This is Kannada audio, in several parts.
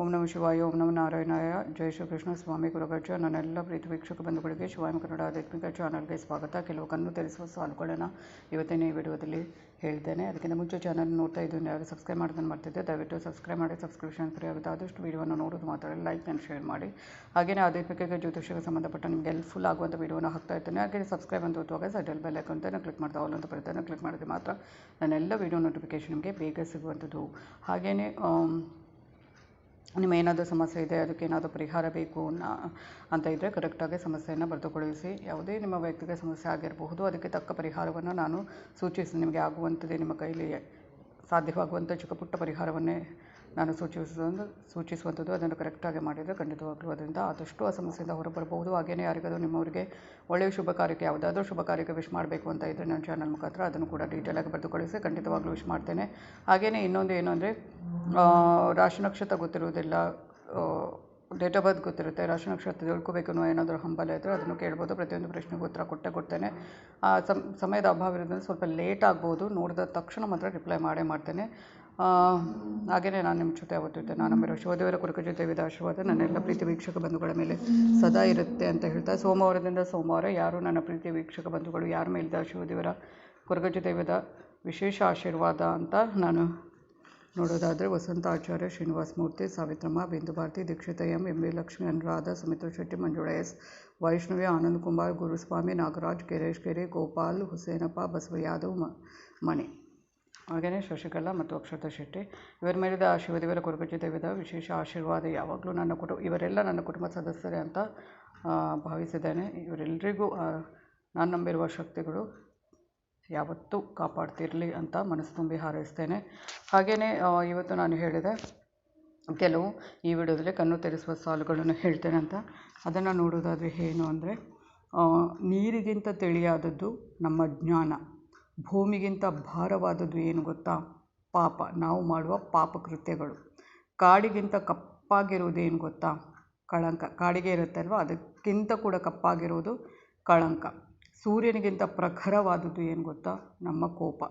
ಓಂ ನಮ ಶಿವಾಯ, ಓಂ ನಮ ನಾರಾಯಣಾಯ. ಜಯ ಶ್ರೀಕೃಷ್ಣ. ಸ್ವಾಮಿ ಗುರುಗಜ ನನ್ನೆಲ್ಲ ಪ್ರೀತಿ ವೀಕ್ಷಕ ಬಂಧುಗಳಿಗೆ ಶಿವಾಯ ಕನ್ನಡ ಆಧ್ಯಾತ್ಮಿಕ ಚಾನಲ್ಗೆ ಸ್ವಾಗತ. ಕೆಲವು ಕಣ್ಣು ತೆರೆಸುವ ಸಾಲುಗಳನ್ನು ಇವತ್ತಿನ ಈ ವಿಡಿಯೋದಲ್ಲಿ ಹೇಳ್ತೇನೆ ಅದಕ್ಕಿಂತ ಮುಂಚೆ ಚಾನಲ್ ನೋಡ್ತಾ ಇದ್ದು ಯಾರು ಸಬ್ಸ್ಕ್ರೈಬ್ ಮಾಡೋದನ್ನು ಮಾಡ್ತಿದ್ದೆ ದಯವಿಟ್ಟು ಸಬ್ಸ್ಕ್ರೈಬ್ ಮಾಡಿ ಸಬ್ಸ್ಕ್ರಿಪ್ಷನ್ ಫ್ರೀ ಆಗುತ್ತೆ. ಆದಷ್ಟು ವೀಡಿಯೋನ ನೋಡೋದು ಮಾತ್ರ ಲೈಕ್ ಆ್ಯಂಡ್ ಶೇರ್ ಮಾಡಿ. ಹಾಗೆಯೇ ಆಧ್ಯಾತ್ಮಿಕ ಜ್ಯೋತಿಷ್ಯಕ್ಕೆ ಸಂಬಂಧಪಟ್ಟ ನಿಮಗೆ ಹೆಲ್ಪ್ಫುಲ್ ಆಗುವಂಥ ವೀಡಿಯೋನ ಹಾಕ್ತಾ ಇರ್ತೇನೆ. ಹಾಗೆ ಸಬ್ಸ್ಕ್ರೈಬ್ ಅಂತ ಓದುವಾಗ ಸೈಡಲ್ಲಿ ಬೆಲ್ ಐಕನ್ ಕ್ಲಿಕ್ ಮಾಡ್ತಾ ಆಲ್ ಅಂತ ಬರುತ್ತೆ. ಕ್ಲಿಕ್ ಮಾಡಿದ್ರೆ ಮಾತ್ರ ನನ್ನೆಲ್ಲ ವೀಡಿಯೋ ನೋಟಿಫಿಕೇಷನ್ ನಿಮಗೆ ಬೇಗ ಸಿಗುವಂಥದ್ದು. ಹಾಗೆಯೇ ನಿಮ್ಮ ಏನಾದರೂ ಸಮಸ್ಯೆ ಇದೆ ಅದಕ್ಕೆ ಏನಾದರೂ ಪರಿಹಾರ ಬೇಕು ಅನ್ನೋ ಅಂತ ಇದ್ದರೆ ಕರೆಕ್ಟಾಗಿ ಸಮಸ್ಯೆಯನ್ನು ಬರೆದುಕೊಳಿಸಿ ಯಾವುದೇ ನಿಮ್ಮ ವೈಯಕ್ತಿಕ ಸಮಸ್ಯೆ ಆಗಿರಬಹುದು, ಅದಕ್ಕೆ ತಕ್ಕ ಪರಿಹಾರವನ್ನು ನಾನು ಸೂಚಿಸಿ. ನಿಮಗೆ ಆಗುವಂಥದ್ದೇ ನಿಮ್ಮ ಕೈಲಿ ಸಾಧ್ಯವಾಗುವಂಥ ಚಿಕ್ಕ ಪುಟ್ಟ ಪರಿಹಾರವನ್ನೇ ನಾನು ಸೂಚಿಸುವುದು ಸೂಚಿಸುವಂಥದ್ದು ಅದನ್ನು ಕರೆಕ್ಟಾಗಿ ಮಾಡಿದರೆ ಖಂಡಿತವಾಗ್ಲೂ ಅದರಿಂದ ಆದಷ್ಟು ಆ ಸಮಸ್ಯೆಯಿಂದ ಹೊರಬರಬಹುದು. ಹಾಗೆಯೇ ಯಾರಿಗಾದರೂ ನಿಮ್ಮವರಿಗೆ ಒಳ್ಳೆಯ ಶುಭ ಕಾರ್ಯಕ್ಕೆ ಯಾವುದಾದ್ರೂ ಶುಭ ಕಾರ್ಯಕ್ಕೆ ವಿಶ್ ಮಾಡಬೇಕು ಅಂತ ಇದ್ದರೆ ನನ್ನ ಚಾನಲ್ ಮುಖಾಂತರ ಅದನ್ನು ಕೂಡ ಡೀಟೇಲಾಗಿ ಬರೆದು ಕಳಿಸಿ ಖಂಡಿತವಾಗ್ಲೂ ವಿಶ್ ಮಾಡ್ತೇನೆ. ಹಾಗೆಯೇ ಇನ್ನೊಂದು ಏನು ಅಂದರೆ ರಾಶಿ ನಕ್ಷತ್ರ ಗೊತ್ತಿರುವುದಿಲ್ಲ ಡೇಟ್ ಆಫ್ ಬರ್ತ್ ಗೊತ್ತಿರುತ್ತೆ. ರಾಶಿ ನಕ್ಷತ್ರ ತಿಳ್ಕೋಬೇಕು ಅನ್ನೋ ಏನಾದರೂ ಹಂಬಲ ಇದ್ದರೆ ಅದನ್ನು ಕೇಳ್ಬೋದು. ಪ್ರತಿಯೊಂದು ಪ್ರಶ್ನೆಗೂ ಉತ್ತರ ಕೊಟ್ಟೆ ಕೊಡ್ತೇನೆ. ಸಮಯದ ಅಭಾವ ಇರೋದ್ರಿಂದ ಸ್ವಲ್ಪ ಲೇಟ್ ಆಗ್ಬೋದು. ನೋಡಿದ ತಕ್ಷಣ ಮಾತ್ರ ರಿಪ್ಲೈ ಮಾಡೇ ಮಾಡ್ತೇನೆ. ಹಾಗೆಯೇ ನಾನು ನಿಮ್ಮ ಜೊತೆ ಯಾವತ್ತಿದ್ದೆ ನಾನು ನಂಬಿರೋ ಶಿವದೇವರ ಜೊತೆ ವಿಧ ಆಶೀರ್ವಾದ ನನ್ನೆಲ್ಲ ಪ್ರೀತಿ ವೀಕ್ಷಕ ಬಂಧುಗಳ ಮೇಲೆ ಸದಾ ಇರುತ್ತೆ ಅಂತ ಹೇಳ್ತಾ, ಸೋಮವಾರದಿಂದ ಸೋಮವಾರ ಯಾರು ನನ್ನ ಪ್ರೀತಿ ವೀಕ್ಷಕ ಬಂಧುಗಳು, ಯಾರ ಮೇಲಿದ್ದ ಶಿವದೇವರ ಕುರುಗ ಜೊತೆ ವಿಧ ವಿಶೇಷ ಆಶೀರ್ವಾದ ಅಂತ ನಾನು ನೋಡೋದಾದರೆ ವಸಂತ ಆಚಾರ್ಯ Srinivasa Murthy, Savitramma Bindu Bharathi Dikshita M M V Lakshmi, Anuradha, Sumitra Shetty, Manjula S, Vaishnavi, Anand Kumar, Guruswamy, Nagaraj Giresh Giri, Gopal, Husenappa, Basava Yadav Mani. ಹಾಗೆಯೇ ಶಶಿಕಲಾ ಮತ್ತು ಅಕ್ಷತಾ ಶೆಟ್ಟಿ, ಇವರ ಮೇಲಿದ ಶಿವದೇವರ ಕುರುಗಜಿ ದೇವದ ವಿಶೇಷ ಆಶೀರ್ವಾದ ಯಾವಾಗಲೂ ನನ್ನ ಕುಟು, ಇವರೆಲ್ಲ ನನ್ನ ಕುಟುಂಬ ಸದಸ್ಯರೇ ಅಂತ ಭಾವಿಸಿದ್ದೇನೆ. ಇವರೆಲ್ಲರಿಗೂ ನಾನು ನಂಬಿರುವ ಶಕ್ತಿಗಳು ಯಾವತ್ತೂ ಕಾಪಾಡ್ತಿರಲಿ ಅಂತ ಮನಸ್ಸು ತುಂಬಿ ಹಾರೈಸ್ತೇನೆ. ಹಾಗೆಯೇ ಇವತ್ತು ನಾನು ಹೇಳಿದೆ, ಕೆಲವು ಈ ವಿಡಿಯೋದಲ್ಲಿ ಕಣ್ಣು ತೆರೆಸುವ ಸಾಲುಗಳನ್ನು ಹೇಳ್ತೇನೆ ಅಂತ. ಅದನ್ನು ನೋಡೋದಾದರೆ ಏನು ಅಂದರೆ ನೀರಿಗಿಂತ ತಿಳಿಯಾದದ್ದು ನಮ್ಮ ಜ್ಞಾನ. ಭೂಮಿಗಿಂತ ಭಾರವಾದದ್ದು ಏನು ಗೊತ್ತಾ? ಪಾಪ. ನಾವು ಮಾಡುವ ಪಾಪ ಕೃತ್ಯಗಳು ಕಾಡಿಗಿಂತ ಏನು ಗೊತ್ತಾ? ಕಳಂಕ. ಕಾಡಿಗೆ ಇರುತ್ತಲ್ವ? ಅದಕ್ಕಿಂತ ಕೂಡ ಕಪ್ಪಾಗಿರೋದು ಕಳಂಕ. ಸೂರ್ಯನಿಗಿಂತ ಪ್ರಖರವಾದದ್ದು ಏನು ಗೊತ್ತಾ? ನಮ್ಮ ಕೋಪ.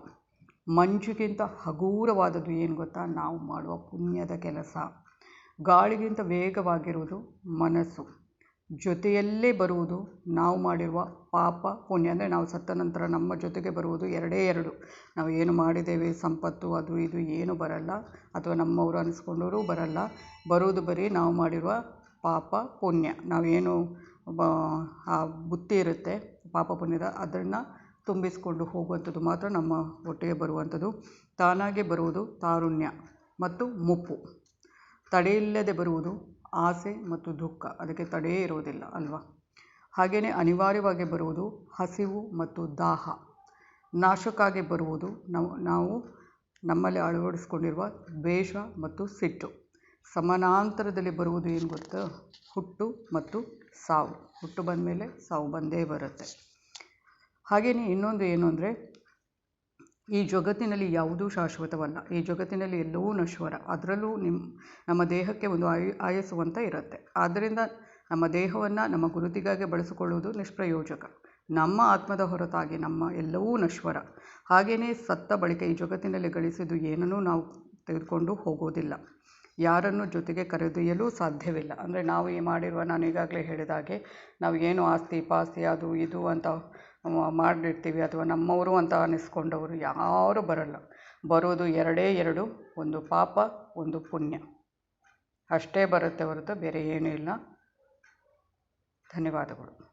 ಮಂಜುಗಿಂತ ಹಗೂರವಾದದ್ದು ಏನು ಗೊತ್ತಾ? ನಾವು ಮಾಡುವ ಪುಣ್ಯದ ಕೆಲಸ. ಗಾಳಿಗಿಂತ ವೇಗವಾಗಿರುವುದು ಮನಸ್ಸು. ಜೊತೆಯಲ್ಲೇ ಬರುವುದು ನಾವು ಮಾಡಿರುವ ಪಾಪ ಪುಣ್ಯ, ಅಂದರೆ ನಾವು ಸತ್ತ ನಂತರ ನಮ್ಮ ಜೊತೆಗೆ ಬರುವುದು ಎರಡೇ ಎರಡು. ನಾವು ಏನು ಮಾಡಿದ್ದೇವೆ, ಸಂಪತ್ತು, ಅದು ಇದು ಏನು ಬರಲ್ಲ, ಅಥವಾ ನಮ್ಮವರು ಅನಿಸ್ಕೊಂಡವರು ಬರಲ್ಲ. ಬರುವುದು ಬರೀ ನಾವು ಮಾಡಿರುವ ಪಾಪ ಪುಣ್ಯ. ನಾವೇನು ಆ ಬುತ್ತಿ ಇರುತ್ತೆ, ಪಾಪ ಪುಣ್ಯದ ಅದನ್ನು ತುಂಬಿಸಿಕೊಂಡು ಹೋಗುವಂಥದ್ದು ಮಾತ್ರ ನಮ್ಮ ಒಟ್ಟಿಗೆ ಬರುವಂಥದ್ದು. ತಾನಾಗೆ ಬರುವುದು ತಾರುಣ್ಯ ಮತ್ತು ಮುಪ್ಪು. ತಡೆಯಿಲ್ಲದೆ ಬರುವುದು ಆಸೆ ಮತ್ತು ದುಃಖ ಅದಕ್ಕೆ ತಡೆಯೇ ಇರುವುದಿಲ್ಲ, ಅಲ್ವಾ? ಹಾಗೆಯೇ ಅನಿವಾರ್ಯವಾಗಿ ಬರುವುದು ಹಸಿವು ಮತ್ತು ದಾಹ. ನಾಶಕ್ಕಾಗಿ ಬರುವುದು ನಾವು ನಾವು ನಮ್ಮಲ್ಲಿ ಅಳವಡಿಸ್ಕೊಂಡಿರುವ ದ್ವೇಷ ಮತ್ತು ಸಿಟ್ಟು. ಸಮಾನಾಂತರದಲ್ಲಿ ಬರುವುದು ಏನು ಗೊತ್ತಾ? ಹುಟ್ಟು ಮತ್ತು ಸಾವು. ಹುಟ್ಟು ಬಂದ ಮೇಲೆ ಸಾವು ಬಂದೇ ಬರುತ್ತೆ. ಹಾಗೆಯೇ ಇನ್ನೊಂದು ಏನು ಅಂದರೆ ಈ ಜಗತ್ತಿನಲ್ಲಿ ಯಾವುದೂ ಶಾಶ್ವತವಲ್ಲ. ಈ ಜಗತ್ತಿನಲ್ಲಿ ಎಲ್ಲವೂ ನಶ್ವರ. ಅದರಲ್ಲೂ ನಿಮ್ಮ ನಮ್ಮ ದೇಹಕ್ಕೆ ಒಂದು ಆಯು ಇರುತ್ತೆ. ಆದ್ದರಿಂದ ನಮ್ಮ ದೇಹವನ್ನು ನಮ್ಮ ಗುರುತಿಗಾಗಿ ಬಳಸಿಕೊಳ್ಳುವುದು ನಿಷ್ಪ್ರಯೋಜಕ. ನಮ್ಮ ಆತ್ಮದ ಹೊರತಾಗಿ ನಮ್ಮ ಎಲ್ಲವೂ ನಶ್ವರ. ಹಾಗೆಯೇ ಸತ್ತ ಬಳಿಕ ಈ ಜಗತ್ತಿನಲ್ಲಿ ಗಳಿಸಿದ್ದು ಏನನ್ನೂ ನಾವು ತೆಗೆದುಕೊಂಡು ಹೋಗೋದಿಲ್ಲ. ಯಾರನ್ನು ಜೊತೆಗೆ ಕರೆದೊಯ್ಯಲು ಸಾಧ್ಯವಿಲ್ಲ. ಅಂದರೆ ನಾವು ಈ ಮಾಡಿರುವ ನಾನು ಈಗಾಗಲೇ ಹೇಳಿದ ಹಾಗೆ, ನಾವು ಏನು ಆಸ್ತಿ, ಪಾಸ್ತಿ, ಅದು, ಇದು ಅಂತ ಮಾಡಿರ್ತೀವಿ ಅಥವಾ ನಮ್ಮವರು ಅಂತ ಅನ್ನಿಸ್ಕೊಂಡವರು ಯಾರೂ ಬರಲ್ಲ. ಬರೋದು ಎರಡೇ ಎರಡು, ಒಂದು ಪಾಪ, ಒಂದು ಪುಣ್ಯ. ಅಷ್ಟೇ ಬರುತ್ತೆ ಹೊರತು ಬೇರೆ ಏನೂ ಇಲ್ಲ. ಧನ್ಯವಾದಗಳು.